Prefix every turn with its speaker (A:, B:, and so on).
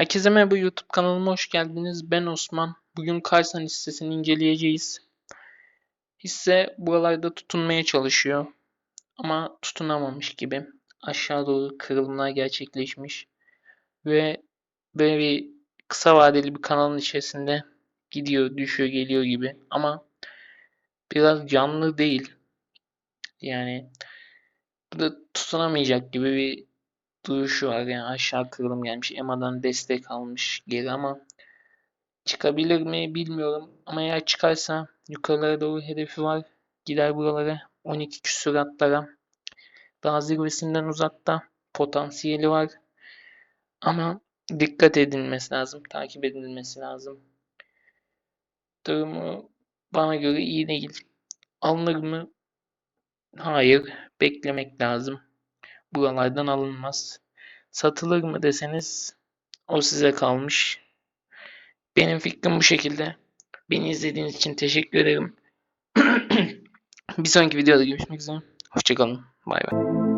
A: Herkese merhaba YouTube kanalıma hoş geldiniz. Ben Osman. Bugün Kaysan hissesini inceleyeceğiz. Hisse buralarda tutunmaya çalışıyor. Ama tutunamamış gibi. Aşağı doğru kırılımlar gerçekleşmiş. Ve böyle bir kısa vadeli bir kanalın içerisinde gidiyor, düşüyor, geliyor gibi. Ama biraz canlı değil. Yani burada tutunamayacak gibi bir duruşu var. Yani aşağı kırılım gelmiş. EMA'dan destek almış geri ama çıkabilir mi bilmiyorum. Ama eğer çıkarsa yukarılara doğru hedefi var. Gider buralara 12 küsuratlara. Daha zirvesinden uzakta potansiyeli var. Ama dikkat edilmesi lazım. Takip edilmesi lazım. Durumu bana göre iyi değil. Alınır mı? Hayır. Beklemek lazım. Buralardan alınmaz. Satılır mı deseniz o size kalmış. Benim fikrim bu şekilde. Beni izlediğiniz için teşekkür ederim. Bir sonraki videoda görüşmek üzere. Hoşçakalın. Bay bay.